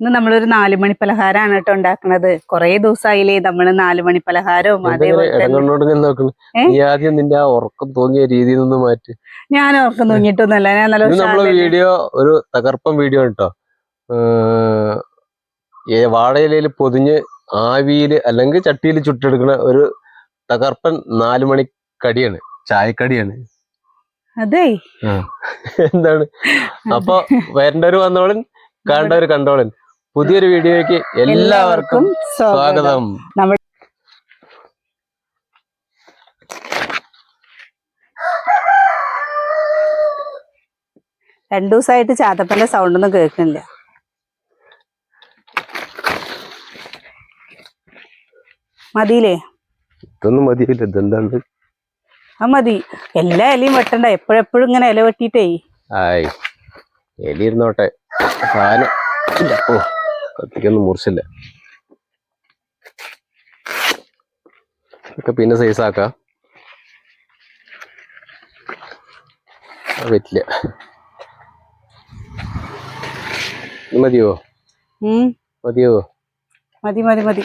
ഇന്ന് നമ്മളൊരു നാല് മണി പലഹാരമാണ് കേട്ടോ ഉണ്ടാക്കുന്നത് കൊറേ ദിവസമായില്ലേ നമ്മൾ നാല് മണി പലഹാരവും ആദ്യം നിന്റെ ആ ഉറക്കം തോന്നിയ രീതിയിൽ നിന്ന് മാറ്റി. ഞാൻ ഉറക്കം തൂങ്ങിട്ടൊന്നുമല്ല ഞാൻ നല്ല വീഡിയോ ഒരു തകർപ്പം വീഡിയോ കേട്ടോ. വാഴയിലയിൽ പൊതിഞ്ഞ് ആവിയിൽ അല്ലെങ്കിൽ ചട്ടിയിൽ ചുട്ടെടുക്കുന്ന ഒരു തകർപ്പൻ നാലു മണി കടിയാണ് ചായക്കടിയാണ്. അതെ. എന്താണ്? അപ്പൊ വരേണ്ടവർ വന്നോളൻ കണ്ടവര് കണ്ടോളൻ പുതിയൊരു വീഡിയോയ്ക്ക് എല്ലാവർക്കും സ്വാഗതം. രണ്ടു ദിവസമായിട്ട് ചാത്തപ്പന്റെ സൗണ്ട് ഒന്നും കേൾക്കുന്നില്ല. മതിയില്ലേ? ഇതൊന്നും മതിയില്ല. ഇതെന്താണ്? ആ മതി. എല്ലാ ഇലയും വെട്ടണ്ട. എപ്പോഴെപ്പോഴും ഇങ്ങനെ ഇല വെട്ടിട്ടേ ആയി. എലി ഇരുന്നോട്ടെ. സാധനം. ഇല്ല. ഓ. കത്തിക്കൊന്നും മുറിച്ചില്ല. ഒക്കെ പിന്നെ സൈസ് ആക്കാം. പറ്റില്ല. മതിയോ? മതിയോ? മതി മതി മതി.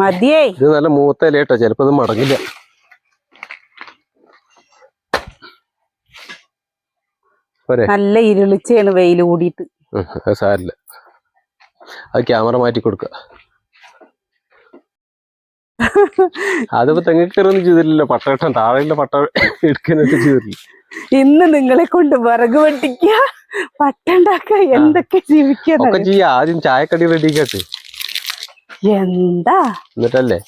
മതിയേ. ഇത് നല്ല മൂത്ത ഇല കേട്ടോ ചിലപ്പോ ഇത് മടങ്ങില്ല. നല്ല ഇരുളിച്ചയാണ് വെയിൽ കൂടിയിട്ട്. സാരില്ല അത് ക്യാമറ മാറ്റി കൊടുക്ക. അതിപ്പോ തെങ്ങക്കറൊന്നും ചെയ്തില്ലല്ലോ. പട്ടവട്ടം താഴെയുള്ള പട്ട എടുക്കാനൊക്കെ ചെയ്തിട്ടില്ല? ഇന്ന് നിങ്ങളെ കൊണ്ട് വിറക് വെട്ടിക്ക പട്ടുണ്ടാക്ക എന്തൊക്കെ ജീവിക്കുന്നത് ചെയ്യാ. ആദ്യം ചായക്കടി റെഡിക്കാട്ട് എന്താ? എന്നിട്ടല്ലേ?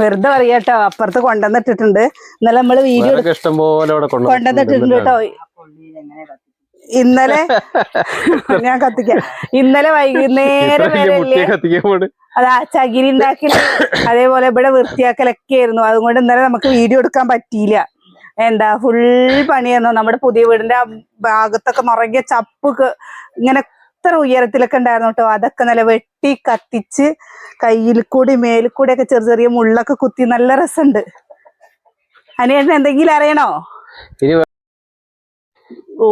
വെറുതെ പറയാട്ടോ. അപ്പുറത്ത് കൊണ്ടുവന്നിട്ടിട്ടുണ്ട്. ഇന്നലെ നമ്മൾ വീഡിയോ ഇഷ്ടം പോലെ അവിടെ കൊണ്ടുവന്നിട്ടുണ്ട്. കേട്ടോ. ഇന്നലെ ഞാൻ കത്തിക്കാം. ഇന്നലെ വൈകുന്നേരം വരെ അത് ചകിരി ഉണ്ടാക്കൽ അതേപോലെ ഇവിടെ വൃത്തിയാക്കലൊക്കെ ആയിരുന്നു അതുകൊണ്ട് ഇന്നലെ നമുക്ക് വീഡിയോ എടുക്കാൻ പറ്റിയില്ല. എന്താ ഫുൾ പണിയായിരുന്നു. നമ്മുടെ പുതിയ വീടിന്റെ ആ ഭാഗത്തൊക്കെ നിറയെ ചപ്പ് ഇങ്ങനെ എത്ര ഉയരത്തിലൊക്കെ ഉണ്ടായിരുന്നു കേട്ടോ. അതൊക്കെ നല്ല വെട്ടി കത്തിച്ച് കയ്യിൽ കൂടി മേലിൽ കൂടി ഒക്കെ ചെറിയ ചെറിയ മുള്ളൊക്കെ കുത്തി നല്ല രസമുണ്ട്. അനിയേട്ടൻ എന്തെങ്കിലും അറിയണോ? ഓ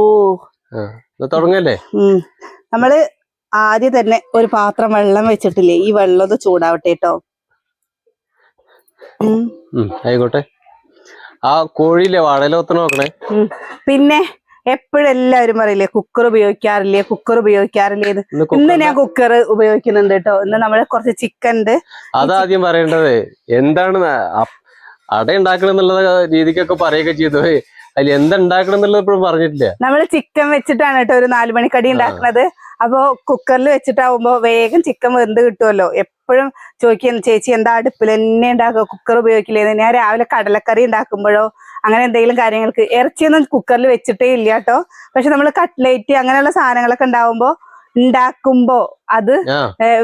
തുടങ്ങല്ലേ? നമ്മൾ ആദ്യം തന്നെ ഒരു പാത്രം വെള്ളം വെച്ചിട്ടില്ലേ? ഈ വെള്ളം ഒന്ന് ചൂടാവട്ടെ കേട്ടോ ആയിക്കോട്ടെ. ആ കോഴിയില്ലേ വാഴയിലൊത്തണം നോക്കണേ. പിന്നെ എപ്പോഴെല്ലാവരും പറയില്ലേ കുക്കർ ഉപയോഗിക്കാറില്ലേ കുക്കർ ഉപയോഗിക്കാറില്ലേ ഇന്ന് ഞാൻ കുക്കർ ഉപയോഗിക്കുന്നുണ്ട് കേട്ടോ ഇന്ന് നമ്മൾ കുറച്ച് ചിക്കൻ ഉണ്ട്. അതാദ്യം പറയേണ്ടത്. എന്താണ് അട ഉണ്ടാക്കണം എന്നുള്ള രീതിക്കൊക്കെ പറയുകയൊക്കെ ചെയ്തു. അതിൽ എന്താ എപ്പോഴും എന്നുള്ളത് ഇപ്പോഴും പറഞ്ഞിട്ടില്ല. നമ്മൾ ചിക്കൻ വെച്ചിട്ടാണ് കേട്ടോ ഒരു നാല് മണിക്കടി ഉണ്ടാക്കുന്നത്. അപ്പൊ കുക്കറിൽ വെച്ചിട്ടാവുമ്പോ വേഗം ചിക്കൻ വെന്ത് കിട്ടുമല്ലോ എപ്പോഴും ചോദിക്കുന്നു ചേച്ചി എന്താ അടുപ്പിൽ തന്നെ ഉണ്ടാക്കുക? കുക്കർ ഉപയോഗിക്കില്ലേ ഞാൻ രാവിലെ കടലക്കറി ഉണ്ടാക്കുമ്പോഴോ അങ്ങനെ എന്തെങ്കിലും കാര്യങ്ങൾക്ക് ഇറച്ചിയൊന്നും കുക്കറിൽ വെച്ചിട്ടേ ഇല്ല കേട്ടോ. പക്ഷെ നമ്മൾ കട്ട്ലേറ്റ് അങ്ങനെയുള്ള സാധനങ്ങളൊക്കെ ഉണ്ടാവുമ്പോ ഉണ്ടാക്കുമ്പോ അത്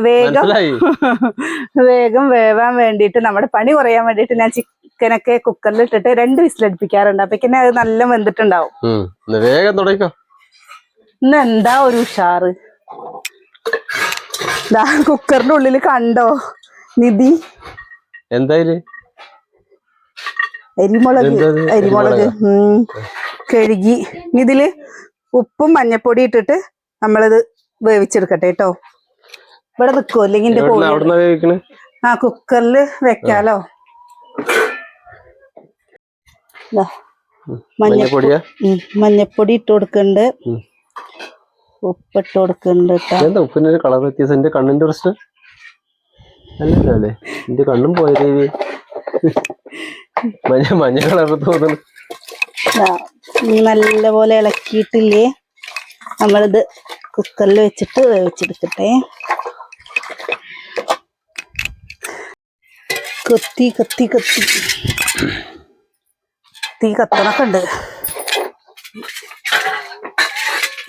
വേഗം വേഗം വേവാൻ വേണ്ടിയിട്ട് നമ്മുടെ പണി കുറയാൻ വേണ്ടിയിട്ട് ഞാൻ ചിക്കനൊക്കെ കുക്കറിൽ ഇട്ടിട്ട് രണ്ട് വിസിലടുപ്പിക്കാറുണ്ട് അപ്പൊക്കിനെ അത് നല്ല വെന്തിട്ടുണ്ടാവും. വേഗം തുടങ്ങിക്കോ. ഇന്ന് എന്താ ഒരു ഉഷാറ്? കുക്കറിന്റെ ഉള്ളിൽ കണ്ടോ? നിധി. എന്തായാലും അരിമുളക് ഉം. കഴുകി. ഇനി ഇതിൽ ഉപ്പും മഞ്ഞപ്പൊടി ഇട്ടിട്ട് നമ്മളിത് വേവിച്ചെടുക്കട്ടെ കേട്ടോ. ഇവിടെ നിൽക്കുമോ അല്ലെങ്കിൽ ആ കുക്കറിൽ വെക്കാലോ. മഞ്ഞപ്പൊടി. ഇട്ട് കൊടുക്കുന്നുണ്ട് ഉം. ഉപ്പിട്ട് കൊടുക്കുന്നുണ്ട് എന്താ ഉപ്പിന്റെ കളർ വ്യത്യാസം? എന്റെ കണ്ണിന്റെ പ്രശ്നം? അല്ലല്ലോ അല്ലേ? എന്റെ കണ്ണും പോയ രീതി. മഞ്ഞ മഞ്ഞ കളർ തോന്നുന്നു. നല്ലപോലെ ഇളക്കിയിട്ടില്ലേ? നമ്മളിത് കുക്കറിൽ വെച്ചിട്ട് വേവിച്ചെടുക്കട്ടെ. കൊത്തി കത്തി കത്തി. തീ കത്തണൊക്കെ ഉണ്ട്.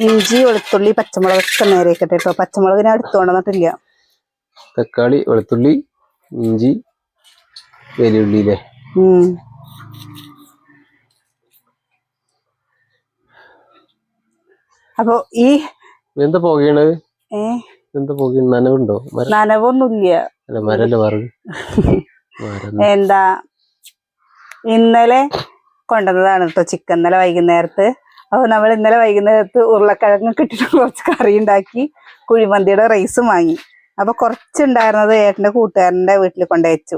ഇഞ്ചി വെളുത്തുള്ളി പച്ചമുളകൊക്കെ നേരെ നേരെയൊക്കെ കേട്ടോ പച്ചമുളക് ഞാൻ എടുത്തോണ്ട് വന്നിട്ടില്ല തക്കാളി വെളുത്തുള്ളി ഇഞ്ചി വെല്ലുള്ളി അല്ലേ അപ്പൊ ഈ എന്താ പോകണത് എന്താ നനവുണ്ടോ? നനവൊന്നുമില്ല അല്ല മരല്ല വറക് എന്താ? ഇന്നലെ കൊണ്ടുവന്നതാണ് കേട്ടോ ചിക്കൻ ഇന്നലെ വൈകുന്നേരത്ത്. അപ്പൊ നമ്മൾ ഇന്നലെ വൈകുന്നേരത്ത് ഉരുളക്കിഴങ്ങ് കിട്ടിയിട്ട് കുറച്ച് കറി ഉണ്ടാക്കി കുഴിമന്തിയുടെ റൈസും വാങ്ങി. അപ്പൊ കുറച്ചുണ്ടായിരുന്നത് ഏട്ടന്റെ കൂട്ടുകാരന്റെ വീട്ടിൽ കൊണ്ടുവച്ചു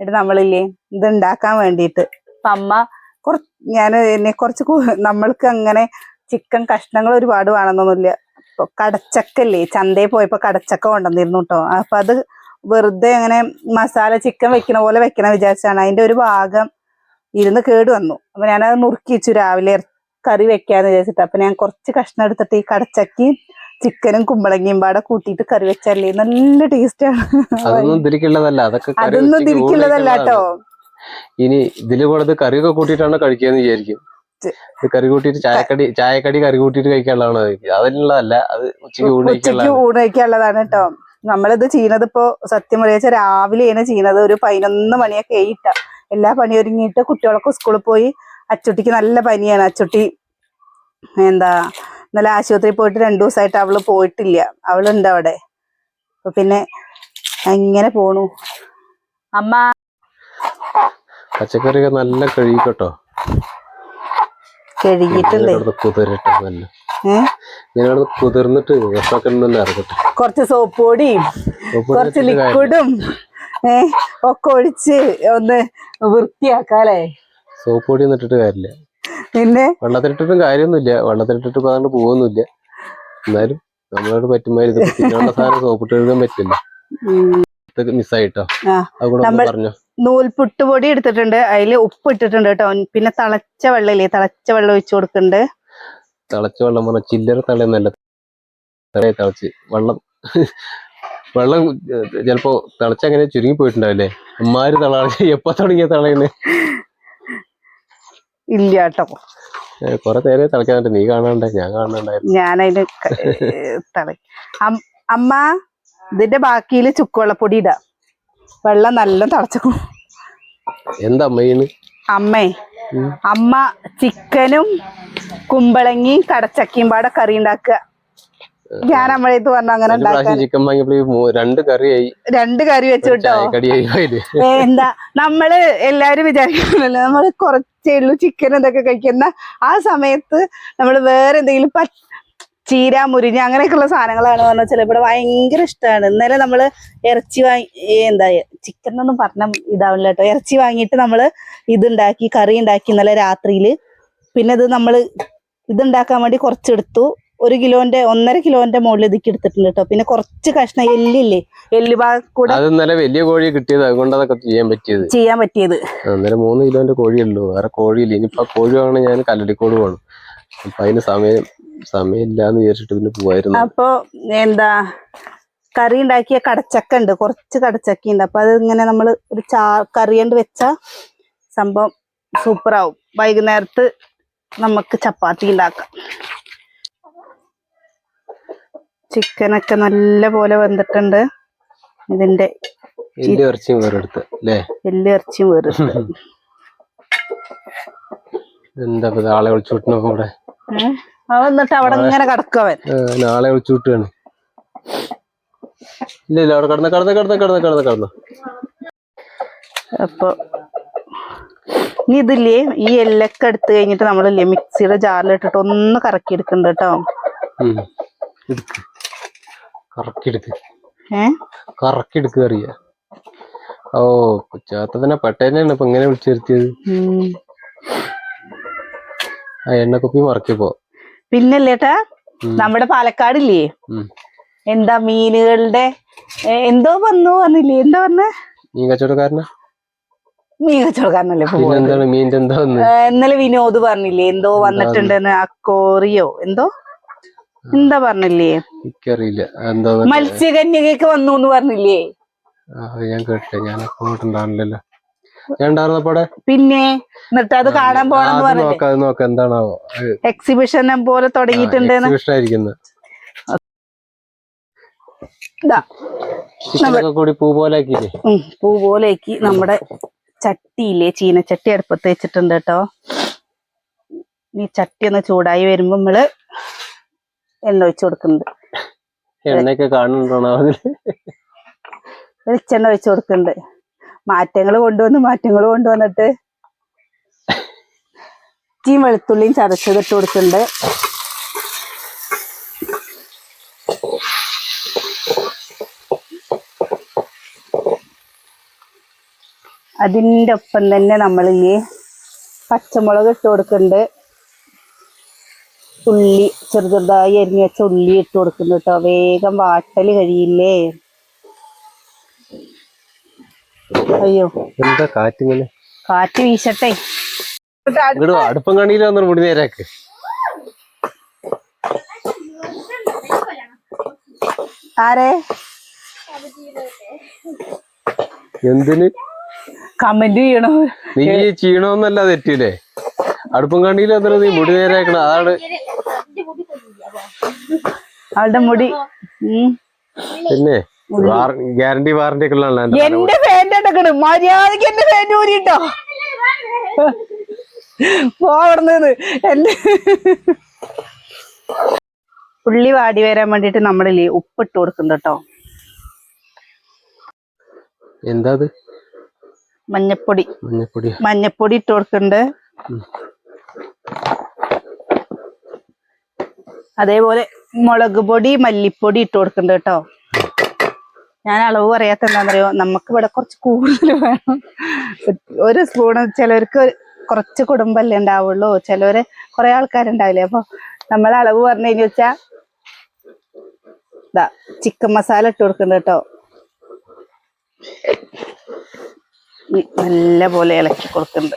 എന്നിട്ട് നമ്മളില്ലേ ഇത് ഉണ്ടാക്കാൻ വേണ്ടിയിട്ട്. അപ്പൊ അമ്മ കുറ ഞാൻ എന്നെ കുറച്ച് നമ്മൾക്ക് അങ്ങനെ ചിക്കൻ കഷ്ണങ്ങൾ ഒരുപാട് വേണമെന്നൊന്നുമില്ല. കടച്ചക്കല്ലേ ചന്തയിൽ പോയപ്പോൾ കടച്ചക്ക കൊണ്ടുവന്നിരുന്നു കേട്ടോ അപ്പൊ അത് വെറുതെ അങ്ങനെ മസാല ചിക്കൻ വെക്കണ പോലെ വെക്കണം വിചാരിച്ചാണ്. അതിന്റെ ഒരു ഭാഗം ഇരുന്ന് കേട് വന്നു. അപ്പൊ ഞാനത് നുറുക്കിച്ചു രാവിലെ കറി വെക്കാന്ന് വിചാരിച്ചിട്ട്. അപ്പൊ ഞാൻ കുറച്ച് കഷ്ണം എടുത്തിട്ട് ഈ കടച്ചക്കി ചിക്കനും കുമ്പളങ്ങിയും പാടെ കൂട്ടിയിട്ട് കറി വെച്ചല്ലേ. നല്ല ടേസ്റ്റാണ് ആണ്. അതൊന്നും തിരിക്കുള്ളതല്ല അതൊക്കെ അതൊന്നും തിരിക്കുള്ളതല്ല. കേട്ടോ. ഇനി ഇതിൽ കൂടെ കറിയൊക്കെ കൂട്ടിട്ടാണ് കഴിക്കാന്ന് വിചാരിക്കും. കറി കൂട്ടിയിട്ട് ചായക്കടി ചായക്കടി കറി കൂട്ടിയിട്ട് കഴിക്കാനുള്ളതാണ് അതിനുള്ളതല്ല അത് ഉച്ചയ്ക്ക് ഊണ് ഉച്ചയ്ക്ക് കഴിക്കാനുള്ളതാണ്. ഊണ് കഴിക്കാനുള്ളതാണ് കേട്ടോ. നമ്മളിത് ചെയ്യുന്നത് ഇപ്പോ സത്യം പറയാ രാവിലെയാണ് ചെയ്യുന്നത് ഒരു പതിനൊന്ന് മണിയൊക്കെ ആയിട്ട. എല്ലാ പണി ഒരുങ്ങിയിട്ട് കുട്ടികളൊക്കെ സ്കൂളിൽ പോയി അച്ചുട്ടിക്ക് നല്ല പനിയാണ്. അച്ചുട്ടി എന്താ ഇന്നലെ ആശുപത്രിയിൽ പോയിട്ട് രണ്ടു ദിവസമായിട്ട് അവൾ പോയിട്ടില്ല. അവളുണ്ട് അവിടെ. അപ്പൊ പിന്നെ എങ്ങനെ പോണു. അമ്മ. പച്ചക്കറിയൊക്കെ നല്ല കഴുകിക്കട്ടോ. കുതിരട്ടെ നല്ല. ഇങ്ങനെ കുതിർന്നിട്ട് വിഷമൊക്കെ ഉണ്ടെന്ന് ഇറങ്ങട്ടെ. കുറച്ച് സോപ്പ് പൊടിയും കുറച്ച് ലിക്വിഡും ഏ ഒക്കെ ഒഴിച്ച് ഒന്ന് വൃത്തിയാക്കാല്ലേ സോപ്പ് പൊടി ഒന്നും ഇട്ടിട്ട് കാര്യമില്ല. പിന്നെ? വെള്ളത്തിലിട്ടിട്ടും കാര്യമൊന്നുമില്ല. വെള്ളത്തിലിട്ടിട്ട് ഇപ്പൊ അതുകൊണ്ട് പോകുന്നില്ല എന്നാലും നമ്മളോട് പറ്റുമ്പോൾ സോപ്പ് ഇട്ട് സാധനം സോപ്പിട്ട് എഴുതാൻ പറ്റില്ല. മിസ്സായിട്ടോ? ആ. അതുകൂടെ ഒന്ന് നമ്മൾ- പറഞ്ഞോ? നൂൽപുട്ട് പൊടി എടുത്തിട്ടുണ്ട്. അതിൽ ഉപ്പ് ഇട്ടിട്ടുണ്ട് കേട്ടോ. പിന്നെ തിളച്ച വെള്ളമില്ലേ? തിളച്ച വെള്ളം ഒഴിച്ചു കൊടുക്കുന്നുണ്ട്. തിളച്ച വെള്ളം പറഞ്ഞ ചില്ലറ തളയൊന്നല്ല തളയെ തിളച്ച് വെള്ളം. വെള്ളം ചിലപ്പോ തിളച്ചങ്ങനെ ചുരുങ്ങി പോയിട്ടുണ്ടാവില്ലേ? അമ്മാര് തളാണ് എപ്പോ തുടങ്ങിയ തളയുന്നത് ഇല്ല കേട്ടോ കൊറേ നേരെ തിളക്കാനുണ്ട് നീ കാണാണ്ട? ഞാൻ കാണാണ്ടായിരുന്നു. ഞാനതിന് അമ്മ ഇതിന്റെ ബാക്കിയിൽ ചുക്കുവെള്ളപ്പൊടി ഇടാ. വെള്ളം നല്ല തിളച്ചു എന്താ അമ്മയിന്ന് അമ്മേ അമ്മ ചിക്കനും കുമ്പളങ്ങിയും കടച്ചക്കിയും പാടെ കറി ഉണ്ടാക്കുക. ഞാൻ നമ്മളേത് പറഞ്ഞു അങ്ങനെ ചിക്കൻ വാങ്ങിയപ്പോ രണ്ട് കറിയായി രണ്ട് കറി വെച്ചു കേട്ടോ. എന്താ നമ്മൾ എല്ലാരും വിചാരിക്കണല്ലോ നമ്മൾ കുറച്ചേ ഉള്ളൂ ചിക്കൻ എന്തൊക്കെ കഴിക്കുന്ന ആ സമയത്ത് നമ്മൾ വേറെ എന്തെങ്കിലും പ ചീര മുരിഞ്ഞ അങ്ങനെയൊക്കെയുള്ള സാധനങ്ങളാണ് പറഞ്ഞാൽ ചില ഇവിടെ ഭയങ്കര ഇഷ്ടമാണ്. ഇന്നലെ നമ്മൾ ഇറച്ചി വാങ്ങി എന്താ ചിക്കൻ എന്നൊന്നും പറഞ്ഞ ഇതാവില്ല കേട്ടോ. ഇറച്ചി വാങ്ങിയിട്ട് നമ്മൾ ഇതുണ്ടാക്കി കറി ഉണ്ടാക്കി ഇന്നലെ രാത്രിയിൽ. പിന്നെ ഇത് നമ്മൾ ഇതുണ്ടാക്കാൻ വേണ്ടി കുറച്ചെടുത്തു. ഒരു കിലോന്റെ ഒന്നര കിലോന്റെ മുകളിൽ ഇതൊക്കെ എടുത്തിട്ടുണ്ട് കേട്ടോ പിന്നെ കുറച്ച് കഷ്ണം എല്ലില്ലേ? എല്ല് ഭാഗം കൂടെ അത് ഇന്നലെ വലിയ കോഴി കിട്ടിയത്. അതുകൊണ്ട് അതൊക്കെ ചെയ്യാൻ പറ്റിയത്. ചെയ്യാൻ പറ്റിയത്. അന്നേരം മൂന്ന് കിലോന്റെ കോഴിയുള്ളൂ. വേറെ കോഴിയില്ല. ഇനിയിപ്പോ കോഴി വാങ്ങണ ഞാൻ കല്ലടിക്കോട് വേണം അപ്പൊ അതിന് സമയം സമയമില്ലാന്ന് വിചാരിച്ചിട്ട് പിന്നെ പോവായിരുന്നു. അപ്പൊ എന്താ കറി ഉണ്ടാക്കിയ കടച്ചക്ക ഉണ്ട്. കുറച്ച് കടച്ചക്ക ഉണ്ട്. അപ്പൊ അത് ഇങ്ങനെ നമ്മൾ ഒരു ചാ കറി കൊണ്ട് വെച്ച സംഭവം സൂപ്പറാവും. വൈകുന്നേരത്ത് നമുക്ക് ചപ്പാത്തി ഉണ്ടാക്കാം. ചിക്കനൊക്കെ നല്ല പോലെ വെന്തിട്ടുണ്ട്. ഇതിന്റെ ഇറച്ചിയും വേറെടുത്ത് അല്ലേ? എല്ല് ഇറച്ചിയും എന്താ ആളെ വിട്ടണപ്പോ അവൻ എന്നിട്ട് അവിടെ ഇങ്ങനെ കിടക്കവൻ ആ, നാളെ വിളിച്ചു വിട്ടുകയാണ് ഇല്ല ഇല്ല അവിടെ കിടന്ന് കിടന്ന് കിടന്ന് കിടന്ന് കിടന്ന് കിടന്നു. അപ്പൊ ഇനി ഇതില്ലേ ഈ എല്ലൊക്കെ എടുത്തു കഴിഞ്ഞിട്ട് നമ്മളില്ലേ മിക്സിയുടെ ജാറിലിട്ടിട്ട് ഒന്ന് കറക്കി എടുക്കണ്ട കേട്ടോ എടുക്ക് കറക്കി എടുക്ക് ഏ? അറിയാ ഓ കൊച്ചാത്തതിനെ പട്ടേനെയാണ് ഇപ്പൊ ഇങ്ങനെ വിളിച്ചു വരുത്തിയത് ഉം. ആ എണ്ണക്കുപ്പി മറക്കിപ്പോ പിന്നല്ലേട്ടാ. നമ്മുടെ പാലക്കാടില്ലേ. എന്താ മീനുകളുടെ എന്തോ വന്നു പറഞ്ഞില്ലേ എന്താ പറഞ്ഞ മീൻ കച്ചവടക്കാരനാ? മീൻ കച്ചവടക്കാരനല്ലേ? എന്താണ് മീനിന്റെ എന്താ ഇന്നലെ വിനോദ് പറഞ്ഞില്ലേ എന്തോ വന്നിട്ടുണ്ടെന്ന് അക്കോറിയോ എന്തോ? എന്താ പറഞ്ഞില്ലേ? എനിക്കറിയില്ല. എന്താ മത്സ്യകന്യകയൊക്കെ വന്നു എന്ന് പറഞ്ഞില്ലേ ഞാൻ കേട്ടില്ല. ഞാൻ പോയിട്ടുണ്ടാവില്ലല്ലോ പിന്നെ എന്നിട്ട് അത് കാണാൻ പോണെന്ന് പറഞ്ഞു എന്താണാവോ? എക്സിബിഷൻ പോലെ ചിക്കനൊക്കെ കൂടി പൂ പോലെ പൂ പോലേക്ക് നമ്മുടെ ചട്ടിയില്ലേ? ചീനച്ചട്ടി അടുപ്പത്ത് വെച്ചിട്ടുണ്ട് കേട്ടോ. ഈ ചട്ടി ഒന്ന് ചൂടായി വരുമ്പോ നമ്മൾ എണ്ണ ഒഴിച്ചു കൊടുക്കുന്നുണ്ട്. എണ്ണയൊക്കെ കാണുന്നുണ്ടോ വെളിച്ചെണ്ണ ഒഴിച്ചു കൊടുക്കുന്നുണ്ട്. മാറ്റങ്ങൾ കൊണ്ടുവന്ന് മാറ്റങ്ങൾ കൊണ്ടുവന്നിട്ട് ഇഞ്ചിയും വെളുത്തുള്ളിയും ചതച്ചത് ഇട്ട് കൊടുക്കുന്നുണ്ട്. അതിന്റെ ഒപ്പം തന്നെ നമ്മളില്ലേ പച്ചമുളക് ഇട്ട് കൊടുക്കുന്നുണ്ട്. ഉള്ളി ചെറു ചെറുതായി അരിഞ്ഞ് വെച്ച ഉള്ളി ഇട്ട് കൊടുക്കുന്നു കേട്ടോ. വേഗം വാട്ടൽ കഴിയില്ലേ? അയ്യോ. എന്താ കാറ്റിങ്ങനെ? കാറ്റ് വീശട്ടെ. അടുപ്പം കണിയിൽ വന്നു മുടി നേരാക്ക് ആരെ? എന്തിന്? കമന്റ് ചെയ്യണോ? നീ ചെയ്യണോന്നല്ല തെറ്റില്ലേ അടുപ്പം കണ്ടില്ല നീ മുടി നേരാക്കണം അതാണ് അവളുടെ മുടി. പിന്നെ ഗ്യാരണ്ടി വാറണ്ടി ഒക്കെ ഉള്ളതാണ് എന്റെ ഫാന്റെ എടുക്കണ് മര്യാദയ്ക്ക് എന്റെ ഫാൻ ഊരിട്ടോ പോടുന്നത് എന്റെ ഉള്ളി വാടി വരാൻ വേണ്ടിട്ട് നമ്മളില്ലേ ഉപ്പിട്ട് കൊടുക്കുന്നുണ്ട് കേട്ടോ. എന്താ മഞ്ഞപ്പൊടി. മഞ്ഞപ്പൊടി മഞ്ഞപ്പൊടി ഇട്ട് കൊടുക്കുന്നുണ്ട്. അതേപോലെ മുളക് പൊടി മല്ലിപ്പൊടി ഇട്ട് കൊടുക്കണ്ട കേട്ടോ. ഞാൻ അളവ് പറയാത്ത എന്താണെന്നറിയോ നമുക്ക് ഇവിടെ കുറച്ച് കൂടുതൽ വേണം. ഒരു സ്പൂണ് ചിലവർക്ക് കുറച്ച് കുടുംബമല്ലേ ഉണ്ടാവുള്ളൂ. ചിലവര് കുറെ ആൾക്കാരുണ്ടാവില്ലേ? അപ്പൊ നമ്മൾ അളവ് പറഞ്ഞു കഴിഞ്ഞു വെച്ചാ ഇതാ ചിക്കൻ മസാല ഇട്ട് കൊടുക്കണ്ട കേട്ടോ. നല്ല പോലെ ഇളക്കി കൊടുക്കുന്നുണ്ട്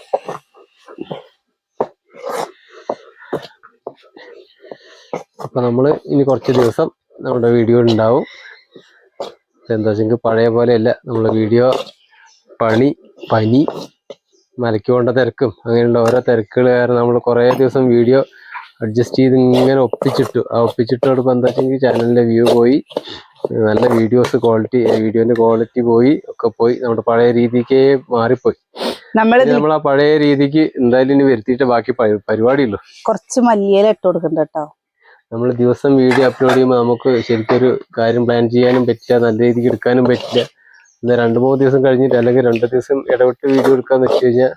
അപ്പൊ നമ്മൾ ഇനി കുറച്ച് ദിവസം നമ്മുടെ വീഡിയോ ഉണ്ടാവും. എന്താ വെച്ചെങ്കിൽ പഴയ പോലെയല്ല. നമ്മളെ വീഡിയോ പണി പനി മലയ്ക്ക് തിരക്കും അങ്ങനെയുള്ള ഓരോ തിരക്കുകൾ കാരണം നമ്മൾ കുറേ ദിവസം വീഡിയോ അഡ്ജസ്റ്റ് ചെയ്ത് ഇങ്ങനെ ഒപ്പിച്ചിട്ടു. ആ ഒപ്പിച്ചിട്ടോടൊപ്പം എന്താ വെച്ചെങ്കിൽ ചാനലിന്റെ വ്യൂ പോയി. നല്ല വീഡിയോസ് ക്വാളിറ്റി വീഡിയോന്റെ ക്വാളിറ്റി പോയി. ഒക്കെ പോയി. നമ്മുടെ പഴയ രീതിക്കേ മാറിപ്പോയി. നമ്മൾ ആ പഴയ രീതിക്ക് എന്തായാലും ഇനി വരുത്തിയിട്ട് ബാക്കി പരി- പരിപാടിയുള്ളൂ. കുറച്ച് മല്ലിയില ഇട്ട് കൊടുക്കണ്ട കേട്ടോ. നമ്മൾ ദിവസം വീഡിയോ അപ്ലോഡ് ചെയ്യുമ്പോൾ നമുക്ക് ശരിക്കൊരു കാര്യം പ്ലാൻ ചെയ്യാനും പറ്റില്ല നല്ല രീതിക്ക് എടുക്കാനും പറ്റില്ല. എന്നാൽ രണ്ട് മൂന്ന് ദിവസം കഴിഞ്ഞിട്ട് അല്ലെങ്കിൽ രണ്ട് ദിവസം ഇടവിട്ട് വീഡിയോ എടുക്കാന്ന് വെച്ച് കഴിഞ്ഞാൽ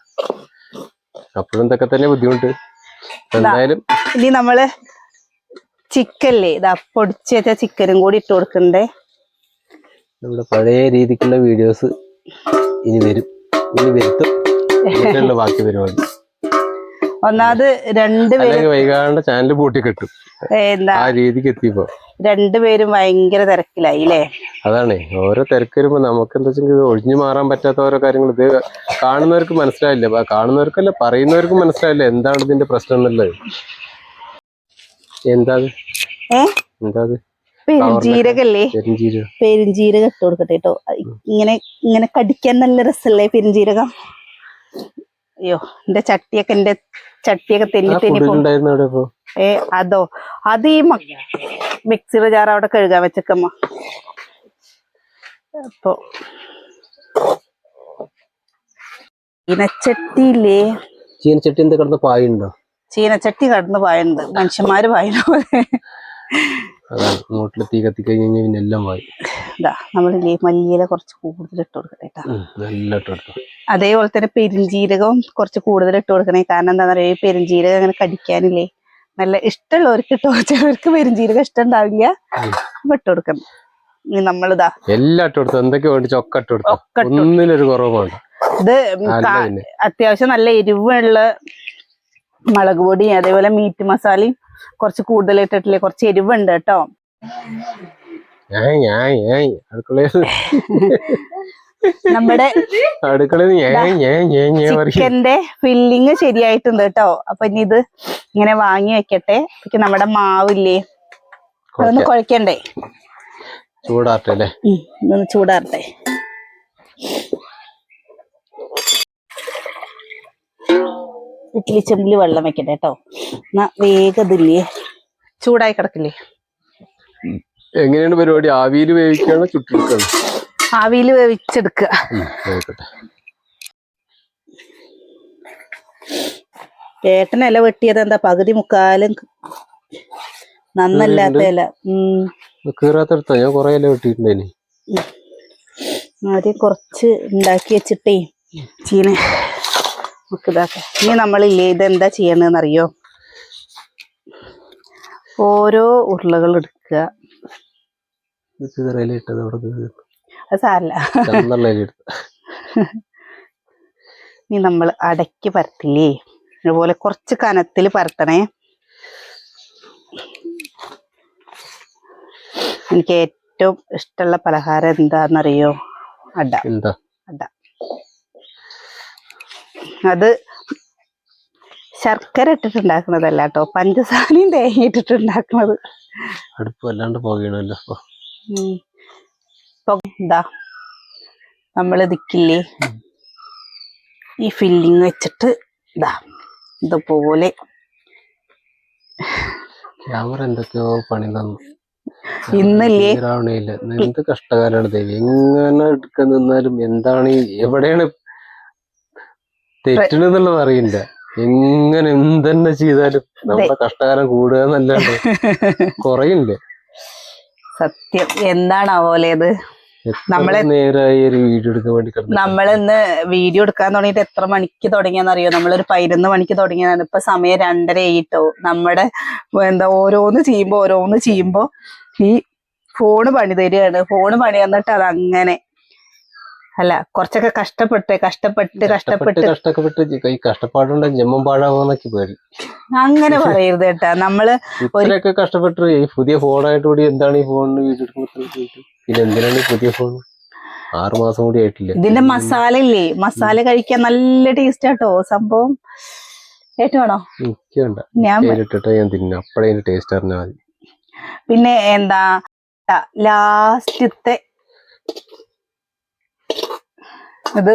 അപ്പോഴും ഇതൊക്കെ തന്നെ ബുദ്ധിമുട്ട്. എന്തായാലും ഇനി നമ്മൾ ചിക്കല്ലേ ഇതാ പൊടിച്ച് വെച്ച ചിക്കനും കൂടി ഇട്ട് കൊടുക്കണ്ടേ? നമ്മുടെ പഴയ രീതിക്കുള്ള വീഡിയോസ് ഇനി വരും. ഇനി വരുത്തും. ബാക്കി പരിപാടി. ഒന്നാമത് രണ്ടുപേരും വൈകാണ്ട് ചാനൽ പൂട്ടി കിട്ടും. എന്താ ആ രീതിക്ക് എത്തിയപ്പോ. രണ്ടുപേരും ഭയങ്കര തിരക്കിലായി അല്ലേ അതാണ് ഓരോ തിരക്ക് വരുമ്പോ നമുക്ക് എന്താ വെച്ചാൽ ഒഴിഞ്ഞു മാറാൻ പറ്റാത്ത ഓരോ കാര്യങ്ങൾ. ഇത് കാണുന്നവർക്ക് മനസ്സിലായില്ല. കാണുന്നവർക്കല്ല പറയുന്നവർക്കും മനസ്സിലായില്ല എന്താണ് ഇതിന്റെ പ്രശ്നം എന്നുള്ളത്. എന്താ എന്താ? പെരുംജീരകല്ലേ? പെരുംജീരകം. പെരുംജീരകം ഇട്ട് കൊടുക്കട്ടെ കേട്ടോ. ഇങ്ങനെ ഇങ്ങനെ കടിക്കാൻ നല്ല രസല്ലേ പെരുംജീരകം? അയ്യോ എന്റെ ചട്ടിയൊക്കെ എന്റെ ചട്ടിയൊക്കെ തെന്നി തെന്നി ഏ അതോ? അത് ഈ മിക്സി മിക്സിയുടെ ജാർ അവിടെ കഴുകാൻ വെച്ചക്കമ്മ. അപ്പൊ. ചീനച്ചട്ടിയില്ലേ? ചീനച്ചട്ടി എന്താ കിടന്ന പായുണ്ടോ? ചീനച്ചട്ടി കടന്ന് പായുണ്ട് മനുഷ്യന്മാര് പായുന്ന പോലെ. അതാണ് മൂട്ടിൽ തീ കത്തി കഴിഞ്ഞ് കഴിഞ്ഞാൽ പിന്നെ എല്ലാം പായി ഇതാ നമ്മളില്ലേ മല്ലിയില കുറച്ച് കൂടുതൽ ഇട്ട് കൊടുക്കട്ടെ അതേപോലെ തന്നെ പെരിഞ്ജീരകവും കുറച്ച് കൂടുതൽ ഇട്ട് കൊടുക്കണേ. കാരണം എന്താ പറയുക ഈ പെരിഞ്ജീരകം അങ്ങനെ കടിക്കാനില്ലേ. നല്ല ഇഷ്ടമുള്ളവർക്ക് ഇട്ടോ ചിലവർക്ക് പെരിഞ്ജീരകം ഇഷ്ടം ഉണ്ടാവില്ല. അപ്പൊ ഇട്ട് കൊടുക്കണം. ഇനി നമ്മളിതാ എല്ലാം എന്തൊക്കെ ഒക്കെ ഇട്ട് ഒന്നിനൊരു കുറവ് വേണ്ട. ഇത് അല്ല കാ- പിന്നെ. അത്യാവശ്യം നല്ല എരിവുള്ള മുളക് പൊടിയും അതേപോലെ മീറ്റ് മസാലയും കുറച്ച് കൂടുതൽ ഇട്ടിട്ടില്ലേ കുറച്ച് എരിവുണ്ട് കേട്ടോ. നമ്മുടെ ചിക്കന്റെ ഫില്ലിങ് ശരിയായിട്ടുണ്ട് കേട്ടോ. അപ്പൊ ഇനി ഇത് ഇങ്ങനെ വാങ്ങി വെക്കട്ടെ. നമ്മുടെ മാവില്ലേ? അതൊന്ന് കുഴക്കണ്ടേ ചൂടാട്ടെ ചൂടാട്ടെ ചൂടാറട്ടെ. ഇഡ്ഡലി ചെമ്പിൽ വെള്ളം വെക്കട്ടെ കേട്ടോ എന്നാ വേഗതില്ലേ ചൂടായി കിടക്കില്ലേ? എങ്ങനെയാണ് പരിപാടി? ആവിയിൽ വേവിക്കുകയാണോ ചുട്ടെടുക്കുകയാണോ ആവിയിൽ വേവിച്ചെടുക്കുക ഏട്ടൻ ഇല വെട്ടിയത് എന്താ? പകുതി മുക്കാലും നന്നല്ലാത്ത ഇല. ഉം. കീറാത്തെടുത്തോ ഞാൻ കൊറേ അല്ലേ വെട്ടിയിട്ടുണ്ടേനി ആദ്യം കുറച്ച് ഉണ്ടാക്കി വെച്ചിട്ടേ ചീന നമുക്ക് ഇതാക്കാം ഇനി നമ്മളില്ലേ ഇതെന്താ ചെയ്യണമെന്ന് അറിയോ ഓരോ ഉരുളകൾ എടുക്കുക. സാരല്ല. ഇനി നമ്മൾ അടക്കി പരത്തില്ലേ? അതുപോലെ കുറച്ച് കനത്തിൽ പരത്തണേ. എനിക്ക് ഏറ്റവും ഇഷ്ടമുള്ള പലഹാരം എന്താണെന്നറിയോ അട. എന്താ? അട. അത് ശർക്കര ഇട്ടിട്ടുണ്ടാക്കുന്നതല്ല കേട്ടോ പഞ്ചസാരയും തേങ്ങ ഇട്ടിട്ടുണ്ടാക്കുന്നത്. അടുപ്പ് വല്ലാണ്ട് പോകണല്ലോ എന്താ ഇതിക്കില്ലേ ഈ ഫില്ലിങ് വെച്ചിട്ട് ഇതാ ഇതുപോലെ. ക്യാമറ എന്തൊക്കെയോ പണി തന്നു. ഇന്നല്ലേ? എന്ത് കഷ്ടകാലാണ് ദേവി? എങ്ങനെ എടുക്കാൻ നിന്നാലും എന്താണ് എവിടെയാണ് തെറ്റണെന്നുള്ളത് അറിയില്ല. എങ്ങനെ എന്തെന്നെ ചെയ്താലും നമ്മുടെ കഷ്ടകാലം കൂടുക എന്നല്ലാണ്ട് കൊറയില്ലേ. സത്യം. എന്താണാവോലേത്? അവലേത് നമ്മളെ- ഒരു വീഡിയോ എടുക്കാൻ വേണ്ടി നമ്മളിന്ന് വീഡിയോ എടുക്കാൻ തുടങ്ങിയിട്ട് എത്ര മണിക്ക് തുടങ്ങിയെന്നറിയോ? നമ്മളൊരു പതിനൊന്ന് മണിക്ക് തുടങ്ങിയതാണ്. ഇപ്പൊ സമയം രണ്ടര ആയിട്ടോ. നമ്മുടെ എന്താ ഓരോന്ന് ചെയ്യുമ്പോ ഓരോന്ന് ചെയ്യുമ്പോ ഈ ഫോണ് പണി തരികയാണ്. ഫോണ് പണി തന്നിട്ട് അത് അങ്ങനെ അല്ല കുറച്ചൊക്കെ കഷ്ടപ്പെട്ട് കഷ്ടപ്പെട്ട് കഷ്ടപ്പെട്ട് കഷ്ടപ്പെട്ട്. കഷ്ടപ്പാടുണ്ട് ഈ ജമ്മം പാഴാവുന്നൊക്കെ പേടി അങ്ങനെ പറയരുത് കേട്ടാ. നമ്മൾ ഇത്രയൊക്കെ കഷ്ടപ്പെട്ട് ഈ പുതിയ ഫോണായിട്ട് കൂടി എന്താണ് ഈ ഫോണിന് വീഡിയോ എടുക്കുമ്പോൾ പിന്നെ എന്തിനാണ് ഈ പുതിയ ഫോൺ ആറു മാസം കൂടി ആയിട്ടില്ല. ഇതിന്റെ മസാല ഇല്ലേ? മസാല കഴിക്കാൻ നല്ല ടേസ്റ്റ് ആട്ടോ. സംഭവം ഞാൻ ഞാൻ തിന്നു. അപ്പഴേ അതിന്റെ ടേസ്റ്റ് അറിഞ്ഞാൽ മതി. പിന്നെ എന്താ ലാസ്റ്റത്തെ ഇത്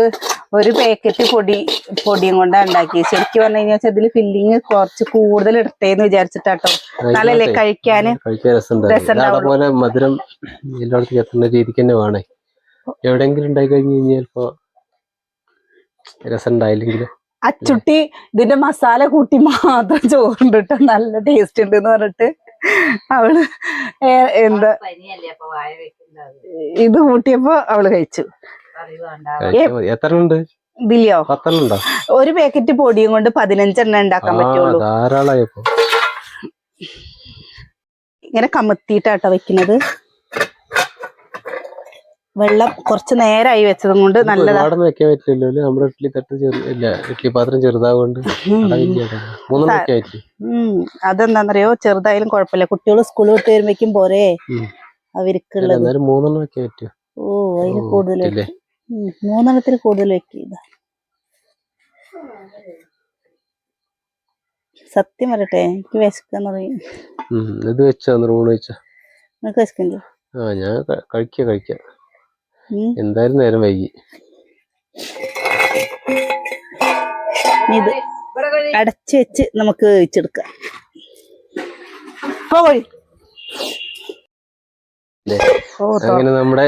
ഒരു പാക്കറ്റ് പൊടി പൊടിയും കൊണ്ടാണ് ഉണ്ടാക്കിയത് ശരിക്കും പറഞ്ഞു കഴിഞ്ഞാൽ ഇതിൽ ഫില്ലിങ് കുറച്ച് കൂടുതൽ എടുത്തേന്ന് വിചാരിച്ചിട്ടാട്ടോ. നല്ലല്ലേ കഴിക്കാന്? കഴിക്കാൻ രസം രസം പോലെ മധുരം എല്ലായിടത്തും എത്തുന്ന രീതിക്ക് തന്നെ വേണേ. എവിടെയെങ്കിലും ഉണ്ടായി കഴിഞ്ഞു കഴിഞ്ഞാൽ ഇപ്പൊ രസം ഉണ്ടായില്ലെങ്കിൽ അച്ചുട്ടി ഇതിന്റെ മസാല കൂട്ടി മാത്രം ചോറുണ്ട് കേട്ടോ നല്ല ടേസ്റ്റ് ഉണ്ട് എന്ന് പറഞ്ഞിട്ട് അവൾ എന്താ? ഇത് കൂട്ടിയപ്പോ അവൾ കഴിച്ചു. എത്ര ഉണ്ട് ഇതില്ലയോ പത്തെണ്ണം ഉണ്ടോ ഒരു പാക്കറ്റ് പൊടിയും കൊണ്ട് പതിനഞ്ചെണ്ണം ഉണ്ടാക്കാൻ പറ്റുള്ളൂ. ധാരാളമായപ്പോ ഇങ്ങനെ കമത്തിയിട്ടാട്ടോ വെക്കുന്നത്. വെള്ളം കുറച്ച് നേരായി വെച്ചത് കൊണ്ട് നല്ലതാണ് വെക്കാൻ പറ്റില്ലല്ലോ നമ്മുടെ ഇഡ്ഡലി തട്ട് ഇല്ല ഇഡ്ഡലി പാത്രം ചെറുതാകൊണ്ട് അതെന്താന്നറിയോ? ചെറുതായാലും കുഴപ്പമില്ല. കുട്ടികൾ സ്കൂളിൽ വിട്ട് വരുമ്പോഴേക്കും പോരെ അവർക്കുള്ളത്. മൂന്നെണ്ണം വെക്കാൻ പറ്റുമോ ഓ അതിന് ഓ, മൂന്നെണ്ണത്തിന് കൂടുതൽ വെക്കുക സത്യം പറയട്ടെ എനിക്ക് വിശക്കാന്ന് ഇത് വെച്ചോ റൂണ് വെച്ചോ. നിനക്ക് വിശക്കില്ലേ ആ ഞാൻ കഴിക്ക കഴിക്ക. എന്തായാലും നേരം വൈകി. ഇത് അടച്ചു വെച്ച് നമുക്ക് വേവിച്ചെടുക്കാം അങ്ങനെ നമ്മുടെ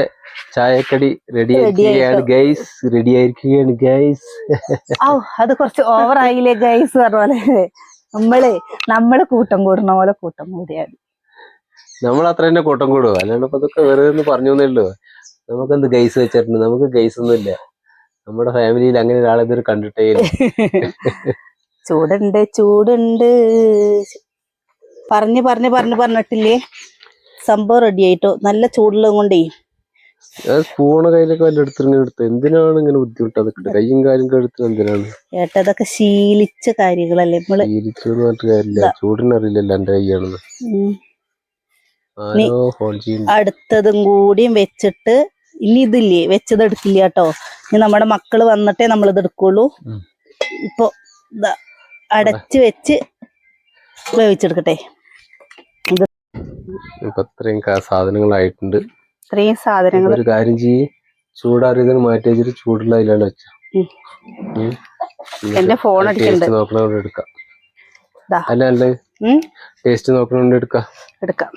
ചായക്കടി റെഡി ആയിരിക്കുകയാണ് ഗൈസ് റെഡി ആയിരിക്കുകയാണ് ഗൈസ് ഔ അത് കുറച്ച് ഓവർ ആയില്ലേ ഗൈസ് പറഞ്ഞ നമ്മൾ നമ്മൾ കൂട്ടം കൂടുന്ന പോലെ കൂട്ടം കൂടിയാണ് നമ്മൾ അത്ര തന്നെ കൂട്ടം കൂടുക അല്ലാണ്ട് ഇപ്പൊ ഇതൊക്കെ വെറുതെ ഒന്ന് പറഞ്ഞു തന്നെയല്ലോ നമുക്ക് എന്ത് ഗൈസ് വെച്ചിട്ടുണ്ട്? നമുക്ക് ഗൈസ് ഒന്നും ഇല്ല. നമ്മുടെ ഫാമിലിയിൽ അങ്ങനെ ഒരാളെ ഇതൊരു കണ്ടിട്ടേ ചൂടുണ്ട് ചൂടുണ്ട്. പറഞ്ഞ് പറഞ്ഞ് പറഞ്ഞ് പറഞ്ഞിട്ടില്ലേ? സംഭവം റെഡി ആയിട്ടോ? നല്ല ചൂടുള്ളത് കൊണ്ടേ. സ്പൂണ് കയ്യിലൊക്കെ വല്ല എടുത്തിങ്ങനെ എടുത്ത്? എന്തിനാണ് ഇങ്ങനെ ബുദ്ധിമുട്ട് അതൊക്കെ കയ്യും കാലും കഴുത്തിന് എന്തിനാണ്? ഏട്ടാ അതൊക്കെ ശീലിച്ച കാര്യങ്ങളല്ലേ നമ്മൾ? ശീലിച്ചു എന്ന് പറഞ്ഞിട്ട് കാര്യമില്ല. ചൂടിനറിയില്ലല്ലോ എന്റെ കൈയാണെന്ന് ആരോ ഫോൺ ചെയ്യുന്നു. അടുത്തതും കൂടിയും വെച്ചിട്ട് ഇനി ഇതില്ലേ? വെച്ചത് എടുക്കില്ല കേട്ടോ. ഇനി നമ്മുടെ മക്കൾ വന്നിട്ടേ നമ്മളിത് എടുക്കുള്ളൂ. ഇപ്പൊ ഇതാ അടച്ച് വെച്ച് വേവിച്ചെടുക്കട്ടെ. ഇപ്പൊ അത്രയും സാധനങ്ങളായിട്ടുണ്ട്. ഇത്രയും സാധനങ്ങൾ ഒരു കാര്യം ചെയ്യ്. ചൂടാറിയതിന് മാറ്റി വെച്ചിട്ട് ചൂടുള്ള അതിലാണ് വെച്ച. എന്റെ ഫോൺ ടേസ്റ്റ് നോക്കണോണ്ട് എടുക്കാം. അല്ല അല്ല. ടേസ്റ്റ് നോക്കണോണ്ട് എടുക്കാം. എടുക്കാം.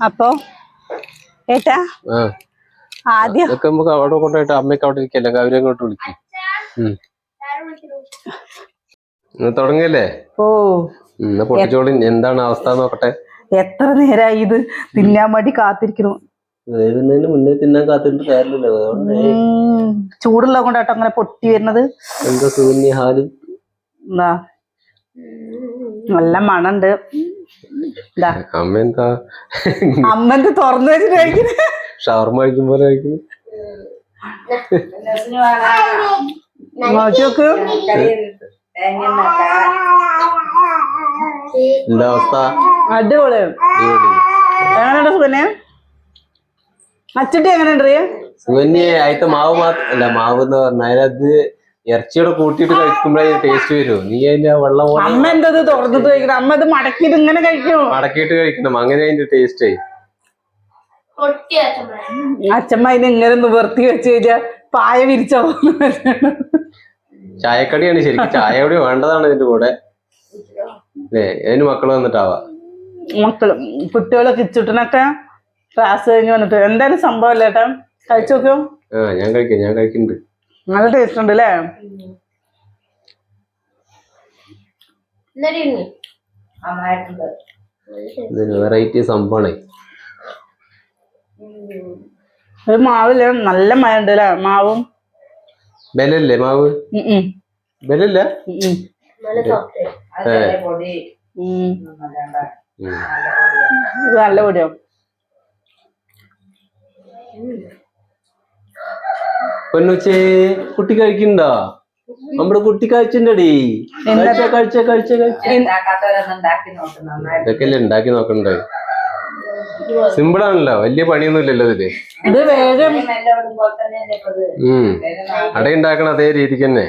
അപ്പോ ഏട്ടാ? ആദ്യം നമുക്ക് അവിടെ കൊണ്ടുപോയിട്ട് അമ്മയ്ക്ക് അവിടെ ഇരിക്കല്ലേ അവരെ അങ്ങോട്ട് വിളിക്കും. തുടങ്ങിയല്ലേ? ഓ. എന്നാ പൊട്ടിച്ചോളി. എന്താണ് അവസ്ഥ നോക്കട്ടെ. എത്ര നേരായി ഇത് തിന്നാൻ വേണ്ടി കാത്തിരിക്കുന്നു. വേവുന്നതിന് മുന്നേ തിന്നാൻ കാത്തിട്ട് കാര്യമില്ല ചൂടുള്ള കൊണ്ടാട്ടോ അങ്ങനെ പൊട്ടി വരുന്നത്. എന്താ നല്ല മണുണ്ട്. അമ്മ എന്താ അമ്മ എന്താ തുറന്നു വെച്ചിട്ട് ഷവർമ കഴിക്കും പോലെ കഴിക്കുന്നു. നോക്കി നോക്ക് എന്താ അവസ്ഥ? അടിപൊളി. അടിപൊളി. എങ്ങനെയുണ്ട് സുകന്യ അച്ചട്ടി എങ്ങനെയുണ്ട്? സുകന്യ അയത്ത മാവ് മാത്രം അല്ല മാവ് എന്ന് പറഞ്ഞാൽ അത് ഇറച്ചിയോടെ കൂട്ടിയിട്ട് കഴിക്കുമ്പോഴേ ടേസ്റ്റ് വരും. നീ അതിന്റെ വെള്ളം പോലെ അമ്മ എന്തത് തുറന്നിട്ട് കഴിക്കണം? അമ്മ ഇത് മടക്കിയിട്ട് ഇങ്ങനെ കഴിക്കണം മടക്കിയിട്ട് കഴിക്കണം. അങ്ങനെ അതിന്റെ ടേസ്റ്റ് അച്ഛമ്മ. അതിനെ ഇങ്ങനെ നിവർത്തി വെച്ച് കഴിഞ്ഞാ പായ വിരിച്ചോ ചായക്കടിയാണ് ശരിക്കും. ചായ കൂടി വേണ്ടതാണ് ഇതിന്റെ കൂടെ. അല്ലേ? അതിന് മക്കൾ വന്നിട്ടാവാ? മക്കളും കുട്ടികളെ ഇച്ചുട്ടനൊക്കെ ക്ലാസ് കഴിഞ്ഞ് വന്നിട്ട്. എന്തായാലും സംഭവം അല്ലേ ഏട്ടാ? കഴിച്ചു നോക്കൂ. ഞാൻ കഴിക്കാം ഞാൻ കഴിക്കുന്നുണ്ട്. നല്ല ടേസ്റ്റ് ഉണ്ട് അല്ലേ വെറൈറ്റി സംഭവമാണ്. ഒരു മാവില്ല? നല്ല മഴ ഉണ്ട് അല്ലേ മാവും? ബലല്ലേ മാവ്? ബലല്ലേ? ഉം. ബലല്ല നല്ല പൊടിയോ? പൊന്നുച്ചേ കുട്ടി കഴിക്കണ്ടോ നമ്മുടെ കുട്ടി കഴിച്ചിണ്ടടി കഴിച്ച കഴിച്ച കഴിച്ച കഴിച്ച. ഉണ്ടാക്കാത്തവരൊന്നും ഉണ്ടാക്കി ഇതൊക്കെയല്ലേ നോക്കണ്ടേ? സിമ്പിൾ ആണല്ലോ. വലിയ പണിയൊന്നും ഇല്ലല്ലോ ഇതിൽ. ഇത് വേഗം ഉം. അട ഉണ്ടാക്കണ അതേ രീതിക്ക് തന്നെ.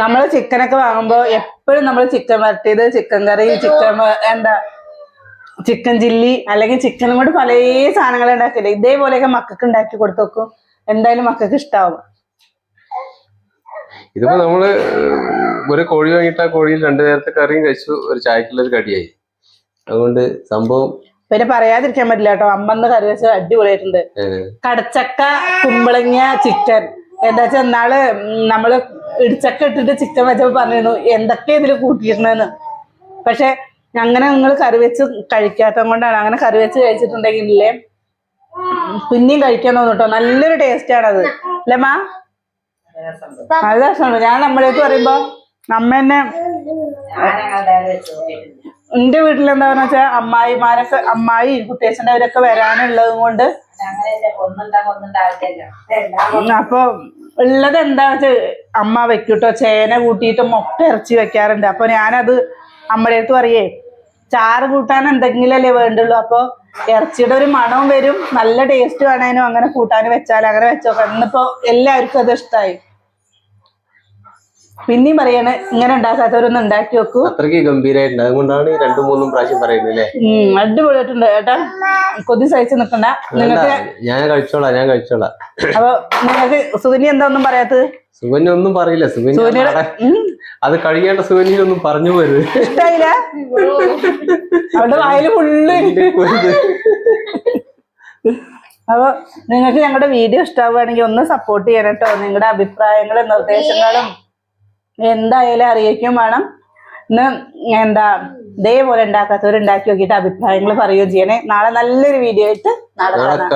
നമ്മൾ ചിക്കനൊക്കെ വാങ്ങുമ്പോ എപ്പോഴും നമ്മൾ ചിക്കൻ വരട്ടിയത് ചിക്കൻ കറി ചിക്കൻ എന്താ? ചിക്കൻ ചില്ലി അല്ലെങ്കിൽ ചിക്കനും കൊണ്ട് പല സാധനങ്ങൾ ഉണ്ടാക്കില്ല ഇതേപോലെയൊക്കെ മക്കൾക്ക് ഉണ്ടാക്കി കൊടുത്തു നോക്കും. എന്തായാലും മക്കൾക്ക് ഇഷ്ടാവും. ഇതിപ്പോ നമ്മൾ ഒരു കോഴി വാങ്ങിയിട്ട് ആ കോഴിയിൽ രണ്ടു നേരത്തെ കറിയും കഴിച്ചു ഒരു ചായക്കുള്ള ഒരു കടിയായി. അതുകൊണ്ട് സംഭവം പിന്നെ പറയാതിരിക്കാൻ പറ്റില്ല കേട്ടോ. അമ്മന്ന് കറി വെച്ച് അടിപൊളിയായിട്ടുണ്ട്. കടച്ചക്ക കുമ്പളങ്ങ ചിക്കൻ. എന്താ വെച്ചാൽ എന്നാൾ നമ്മൾ ഇടിച്ചക്ക ഇട്ടിട്ട് ചിക്കൻ വെച്ചപ്പോ പറഞ്ഞിരുന്നു എന്തൊക്കെ ഇതിൽ കൂട്ടിയിരുന്നെന്ന് പക്ഷെ അങ്ങനെ നിങ്ങൾ കറി വെച്ച് കഴിക്കാത്ത കൊണ്ടാണ്. അങ്ങനെ കറി വെച്ച് കഴിച്ചിട്ടുണ്ടെങ്കിലേ പിന്നെയും കഴിക്കാൻ തോന്നുട്ടോ. നല്ലൊരു ടേസ്റ്റ് ആണത്. അല്ലേ മാ? രസമുണ്ട്. നല്ല രസമുണ്ട്. ഞാൻ നമ്മളേക്ക് പറയുമ്പോ നമ്മ തന്നെ എന്റെ വീട്ടിൽ എന്താന്ന് വെച്ചാൽ അമ്മായിമാരൊക്കെ അമ്മായി കുട്ടേശന്റെ അവരൊക്കെ വരാനുള്ളത് കൊണ്ട് അപ്പൊ ഉള്ളത് എന്താ വെച്ചാ അമ്മ വെക്കൂട്ടോ. ചേന കൂട്ടിയിട്ട് മുട്ട ഇറച്ചി വെക്കാറുണ്ട്. അപ്പൊ ഞാനത് അമ്മയുടെ അടുത്ത് പറയേ ചാറ് കൂട്ടാൻ എന്തെങ്കിലും അല്ലേ വേണ്ടുള്ളൂ. അപ്പൊ ഇറച്ചിയുടെ ഒരു മണവും വരും. നല്ല ടേസ്റ്റ് വേണേനും അങ്ങനെ കൂട്ടാൻ വെച്ചാൽ അങ്ങനെ വെച്ചോക്കാം. ഇന്നിപ്പോ എല്ലാവർക്കും അത് ഇഷ്ടമായി പിന്നെയും പറയണേ ഇങ്ങനെ ഉണ്ടാക്കാത്തവരൊന്നും ഉണ്ടാക്കി വെക്കൂ. അത്രയ്ക്ക് ഗംഭീരായിട്ടുണ്ട്. അതുകൊണ്ടാണ് ഈ രണ്ടും മൂന്നും പ്രാവശ്യം പറയുന്നത് അല്ലേ? അടിപൊളിയായിട്ടുണ്ട്. ഏട്ടാ കൊതി സഹിച്ച് നിക്കണ്ട നിങ്ങൾക്ക് ഞാൻ കഴിച്ചോളാം ഞാൻ കഴിച്ചോളാം. അപ്പൊ നിങ്ങൾക്ക് സുഗന്യ എന്താ ഒന്നും പറയാത്തത്? സുഗന്യ ഒന്നും പറയില്ല. ഉം, അത് കഴിയേണ്ട സുഗന്യ ഒന്നും പറഞ്ഞു പോരുത്. ഇഷ്ടായില്ല? അവളുടെ വായിൽ ഫുള്ള് അപ്പൊ നിങ്ങൾക്ക് ഞങ്ങളുടെ വീഡിയോ ഇഷ്ടാവുകയാണെങ്കിൽ ഒന്ന് സപ്പോർട്ട് ചെയ്യണം കേട്ടോ. നിങ്ങളുടെ അഭിപ്രായങ്ങളും നിർദ്ദേശങ്ങളും എന്തായാലും അറിയിക്കും വേണം. ഇന്ന് എന്താ ഇതേപോലെ ഉണ്ടാക്കാത്തവർ ഉണ്ടാക്കി നോക്കിയിട്ട് അഭിപ്രായങ്ങൾ പറയുകയും ചെയ്യണേ. നാളെ നല്ലൊരു വീഡിയോ ആയിട്ട് നാളെ കാണാം.